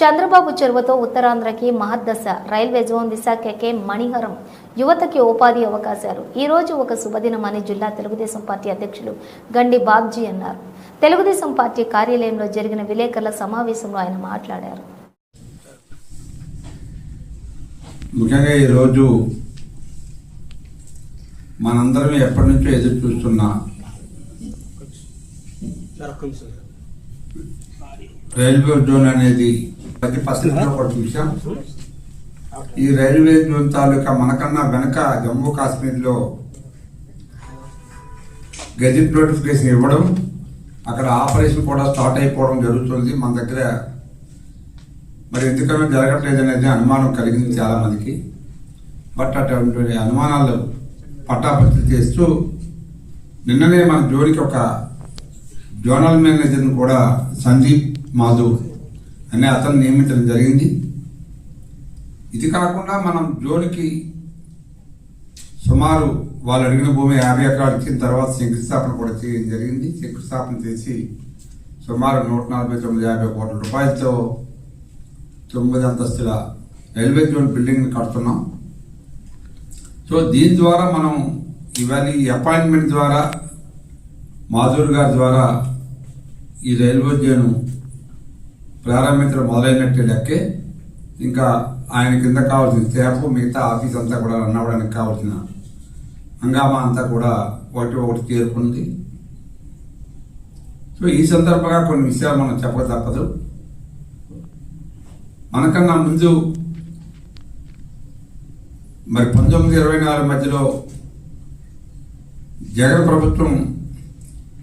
చంద్రబాబు చొరవతో ఉత్తరాంధ్రకి మహద్దశ railway zone విశాఖకే మణిహరం. యువతకి ఉపాధి అవకాశాలు. ఈ రోజు ఒక శుభదినమని జిల్లా తెలుగుదేశం పార్టీ అధ్యక్షులు గండి బాబ్జీ అన్నారు. తెలుగుదేశం పార్టీ కార్యాలయంలో జరిగిన విలేకరుల సమావేశంలో ఆయన మాట్లాడారు. ముఖ్యంగా ఈరోజు మనందరం ఎప్పటి నుంచో ఎదురు చూస్తున్న రైల్వే జోన్ అనేది ప్రతి పత్రికలో కూడా చూసాం ఈ రైల్వే జోన్ తాలూకా మనకన్నా వెనక జమ్మూ కాశ్మీర్లో గెజిట్ నోటిఫికేషన్ ఇవ్వడం అక్కడ ఆపరేషన్ కూడా స్టార్ట్ అయిపోవడం జరుగుతుంది మన దగ్గర. మరి ఎందుకనో జరగట్లేదు అనేది అనుమానం కలిగింది చాలా మందికి బట్ అటువంటి అనుమానాలు పట్టాపత్రి చేస్తూ నిన్ననే మన జోడికి ఒక జోనల్ మేనేజర్ని కూడా సందీప్ మాధవ్ అనే అతను నియమించడం జరిగింది. ఇది కాకుండా మనం జోన్కి సుమారు వాళ్ళు అడిగిన భూమి యాభై ఎకరాలు ఇచ్చిన తర్వాత శంకుస్థాపన కూడా చేయడం జరిగింది. శంకుస్థాపన చేసి సుమారు నూట నలభై తొమ్మిది యాభై కోట్ల రూపాయలతో తొమ్మిది అంతస్తుల రైల్వే జోన్ బిల్డింగ్ కడుతున్నాం. సో దీని ద్వారా మనం ఇవాళ ఈ అపాయింట్మెంట్ ద్వారా మాధుర్ గారి ద్వారా ఈ రైల్వే జోన్ ప్రారంభించడం మొదలైనట్టే లెక్కే. ఇంకా ఆయన కింద కావాల్సిన స్టాఫ్ మిగతా ఆఫీస్ అంతా కూడా రన్ అవ్వడానికి కావాల్సిన హంగామా అంతా కూడా ఒకటి ఒకటి చేరుకుంది. సో ఈ సందర్భంగా కొన్ని విషయాలు మనం చెప్పక తప్పదు. మనకన్నా ముందు మరి పంతొమ్మిది ఇరవై నాలుగు మధ్యలో జగన్ ప్రభుత్వం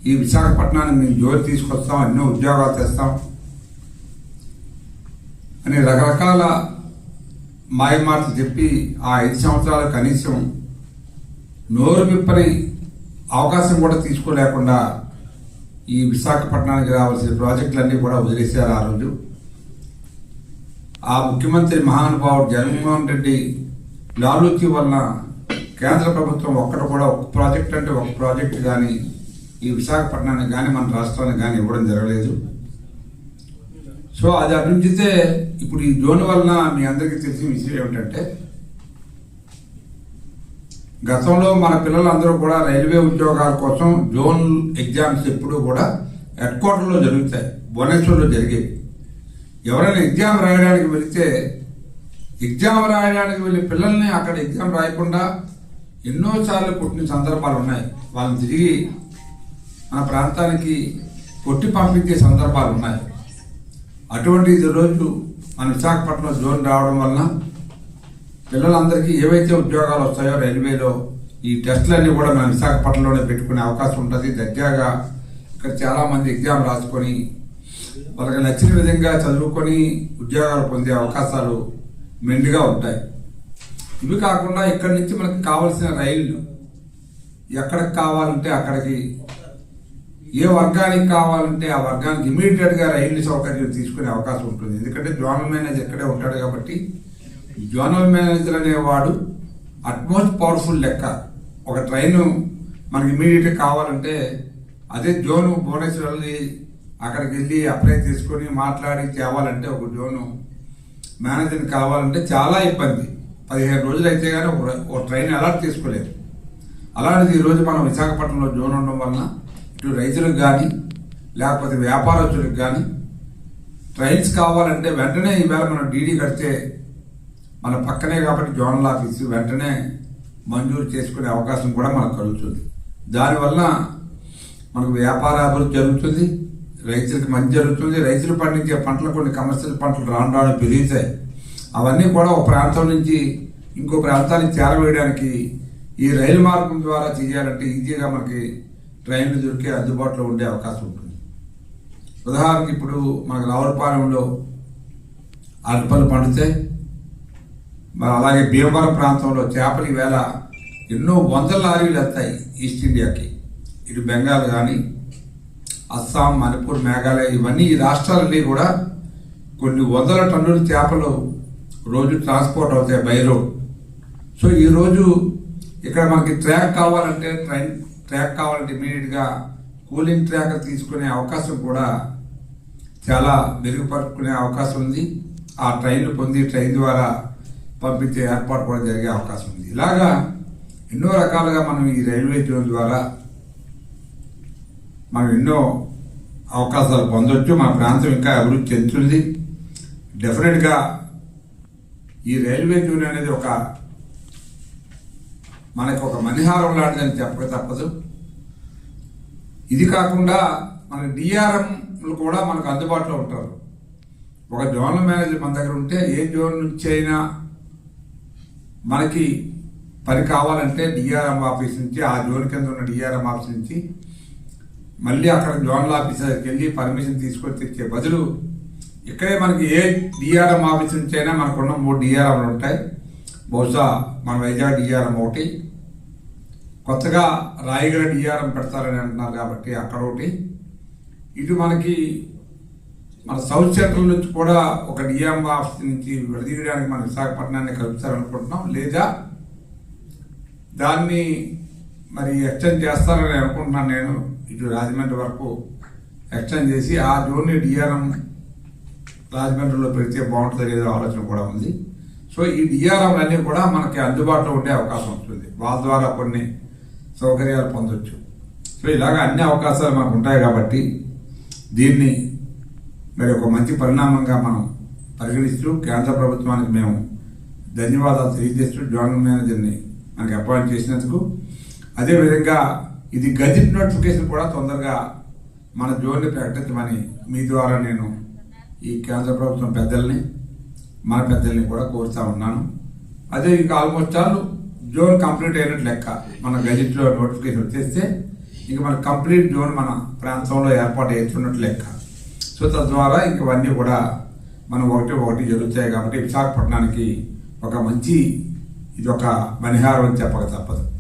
ఈ విశాఖపట్నాన్ని మేము జోలి తీసుకొస్తాం ఎన్నో ఉద్యోగాలు తెస్తాం అని రకరకాల మాయమాటలు చెప్పి ఆ ఐదు సంవత్సరాలు కనీసం నోరు విప్పని అవకాశం కూడా తీసుకోలేకుండా ఈ విశాఖపట్నానికి రావాల్సిన ప్రాజెక్టులన్నీ కూడా వదిలేశారు ఆ రోజు. ఆ ముఖ్యమంత్రి మహానుభావుడు జగన్మోహన్ రెడ్డి లాలూచి వలన కేంద్ర ప్రభుత్వం ఒక్కటి కూడా ఒక ప్రాజెక్ట్ అంటే ఒక ప్రాజెక్ట్ కానీ ఈ విశాఖపట్నానికి కానీ మన రాష్ట్రానికి కానీ ఇవ్వడం జరగలేదు. సో అది అభివృద్ధితే ఇప్పుడు ఈ జోన్ వలన మీ అందరికీ తెలిసిన విషయం ఏమిటంటే గతంలో మన పిల్లలందరూ కూడా రైల్వే ఉద్యోగాల కోసం జోన్ ఎగ్జామ్స్ ఎప్పుడూ కూడా హెడ్ క్వార్టర్లో జరుగుతాయి భువనేశ్వర్లో జరిగేవి. ఎవరైనా ఎగ్జామ్ రాయడానికి వెళితే ఎగ్జామ్ రాయడానికి వెళ్ళి పిల్లల్ని అక్కడ ఎగ్జామ్ రాయకుండా ఎన్నోసార్లు కొట్టిన సందర్భాలు ఉన్నాయి. వాళ్ళని తిరిగి మన ప్రాంతానికి కొట్టి పంపించే సందర్భాలు ఉన్నాయి. అటువంటి ఈ రోజు మన విశాఖపట్నం జోన్ రావడం వలన పిల్లలందరికీ ఏవైతే ఉద్యోగాలు వస్తాయో రైల్వేలో ఈ టెస్టులన్నీ కూడా మన విశాఖపట్నంలోనే పెట్టుకునే అవకాశం ఉంటుంది. దగ్గరగా ఇక్కడ చాలామంది ఎగ్జామ్ రాసుకొని వాళ్ళకి నచ్చిన విధంగా చదువుకొని ఉద్యోగాలు పొందే అవకాశాలు మెండుగా ఉంటాయి. ఇవి కాకుండా ఇక్కడి నుంచి మనకి కావాల్సిన రైళ్ళు ఎక్కడికి కావాలంటే అక్కడికి ఏ వర్గానికి కావాలంటే ఆ వర్గానికి ఇమీడియట్గా రైలు సౌకర్యం తీసుకునే అవకాశం ఉంటుంది. ఎందుకంటే జోనల్ మేనేజర్ ఇక్కడే ఉంటాడు కాబట్టి జోనల్ మేనేజర్ అనేవాడు అట్మోస్ట్ పవర్ఫుల్ లెక్క. ఒక ట్రైన్ మనకి ఇమీడియట్ కావాలంటే అదే జోను భువనేశ్వర్ వెళ్ళి అక్కడికి వెళ్ళి అప్లై చేసుకొని మాట్లాడి తేవాలంటే ఒక జోను మేనేజర్ కావాలంటే చాలా ఇబ్బంది. పదిహేను రోజులు అయితే కానీ ఒక ఒక ట్రైన్ అలర్ట్ తీసుకోలేదు అలాంటిది ఈరోజు మనం విశాఖపట్నంలో జోన్ ఉండడం వలన ఇటు రైతులకు కానీ లేకపోతే వ్యాపారస్తులకు కానీ ట్రైన్స్ కావాలంటే వెంటనే ఈవేళ మనం డీడీ కడితే మన పక్కనే కాబట్టి జోనల్ ఆఫీసు వెంటనే మంజూరు చేసుకునే అవకాశం కూడా మనకు కలుగుతుంది. దానివల్ల మనకు వ్యాపార అభివృద్ధి జరుగుతుంది రైతులకు మంచి జరుగుతుంది. రైతులు పండించే పంటలు కొన్ని కమర్షియల్ పంటలు రాను రాను పెరుగుతాయి అవన్నీ కూడా ఒక ప్రాంతం నుంచి ఇంకో ప్రాంతానికి చేరవేయడానికి ఈ రైలు మార్గం ద్వారా చేయాలంటే ఈజీగా మనకి ట్రైన్లు దొరికే అందుబాటులో ఉండే అవకాశం ఉంటుంది. ఉదాహరణకి ఇప్పుడు మనకు రావులపాలెంలో అరటిపళ్ళు పండుతాయి మరి అలాగే భీమవరం ప్రాంతంలో చేపలు వేళ ఎన్నో వందల లారీలు వస్తాయి ఈస్ట్ ఇండియాకి. ఇటు బెంగాల్ కానీ అస్సాం మణిపూర్ మేఘాలయ ఇవన్నీ ఈ రాష్ట్రాలన్నీ కూడా కొన్ని వందల టన్నుల చేపలు రోజు ట్రాన్స్పోర్ట్ అవుతాయి బై రోడ్. సో ఈరోజు ఇక్కడ మనకి ట్రాక్ కావాలంటే ట్రైన్ ట్రాక్ కావాలంటే ఇమీడియట్గా కూలింగ్ ట్రాక్ తీసుకునే అవకాశం కూడా చాలా మెరుగుపరుచుకునే అవకాశం ఉంది. ఆ ట్రైన్లు పొంది ట్రైన్ ద్వారా పంపించే ఏర్పాటు కూడా జరిగే అవకాశం ఉంది. ఇలాగా ఎన్నో రకాలుగా మనం ఈ రైల్వే జోన్ ద్వారా మనం ఎన్నో అవకాశాలు పొందొచ్చు. మన ప్రాంతం ఇంకా అభివృద్ధి చెందుతుంది. డెఫినెట్గా ఈ రైల్వే జోన్ అనేది ఒక మనకు ఒక మణిహారం లాంటిదని చెప్పక తప్పదు. ఇది కాకుండా మన డిఆర్ఎంలు కూడా మనకు అందుబాటులో ఉంటారు. ఒక జోనల్ మేనేజర్ మన దగ్గర ఉంటే ఏ జోన్ నుంచి అయినా మనకి పని కావాలంటే డిఆర్ఎం ఆఫీస్ నుంచి ఆ జోన్ కింద ఉన్న డిఆర్ఎం ఆఫీస్ నుంచి మళ్ళీ అక్కడ జోనల్ ఆఫీస్ దగ్గరికి వెళ్ళి పర్మిషన్ తీసుకొని తెచ్చే బదులు ఇక్కడే మనకి ఏ డిఆర్ఎం ఆఫీస్ నుంచి అయినా మనకున్న మూడు డిఆర్ఎంలు ఉంటాయి. బహుశా మన వైజాగ్ డిఆర్ఎం ఒకటి కొత్తగా రాయగడ డిఆర్ఎం పెడతారని అంటున్నారు కాబట్టి అక్కడ ఒకటి. ఇటు మనకి మన సౌత్ సెంట్రల్ నుంచి కూడా ఒక డిఎం ఆఫీస్ నుంచి విడదీయడానికి మన విశాఖపట్నాన్ని కలుపుతారనుకుంటున్నాం. లేదా దాన్ని మరి ఎక్స్టెండ్ చేస్తారని అనుకుంటున్నాను నేను. ఇటు రాజమండ్రి వరకు ఎక్స్టెండ్ చేసి ఆ జోన్ని డిఆర్ఎం రాజమండ్రిలో పెడితే బాగుంటుంది ఆలోచన కూడా ఉంది. సో ఈ డిఆర్ఎం అన్నీ కూడా మనకి అందుబాటులో ఉండే అవకాశం ఉంటుంది. వాళ్ళ ద్వారా కొన్ని సౌకర్యాలు పొందొచ్చు. సో ఇలాగ అన్ని అవకాశాలు మనకు ఉంటాయి కాబట్టి దీన్ని మరి ఒక మంచి పరిణామంగా మనం పరిగణిస్తూ కేంద్ర ప్రభుత్వానికి మేము ధన్యవాదాలు తెలియజేస్తూ జోనల్ మేనేజర్ని మనకి అపాయింట్ చేసినందుకు. అదేవిధంగా ఇది గజిట్ నోటిఫికేషన్ కూడా తొందరగా మన జోన్ని ప్రకటించమని మీ ద్వారా నేను ఈ కేంద్ర ప్రభుత్వం పెద్దల్ని మన పెద్దల్ని కూడా కోరుతా ఉన్నాను. అదే ఇంకా ఆల్మోస్ట్ చాలు జోన్ కంప్లీట్ అయినట్టు లెక్క. మన గజెట్లో నోటిఫికేషన్ వచ్చేస్తే ఇంక మన కంప్లీట్ జోన్ మన ప్రాంతంలో ఏర్పాటు అవుతున్నట్టు లెక్క. సో తద్వారా ఇంకవన్నీ కూడా మనం ఒకటి ఒకటి జరుగుతాయి కాబట్టి విశాఖపట్నానికి ఒక మంచి ఇది ఒక మనిహారం అని చెప్పక తప్పదు.